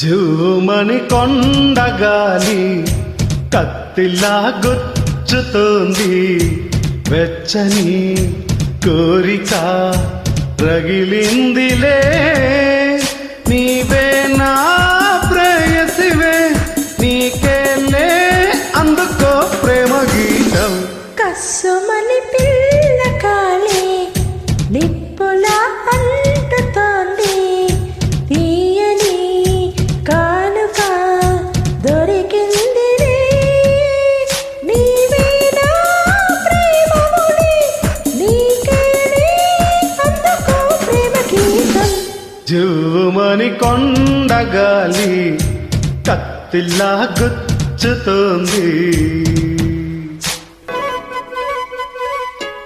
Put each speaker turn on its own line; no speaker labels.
జూమని కొండగాలి కత్తిలా గుచ్చుతోంది. వెచ్చని కోరిక రగిలిందిలే. నీవే నా ప్రేయసివే నీకేలే అందుకో ప్రేమ గీతం.
కస్సుమని పిల్ల నిప్పు
జువ్వుమని కొండగాలి కత్తిలా గుచ్చుతోంది.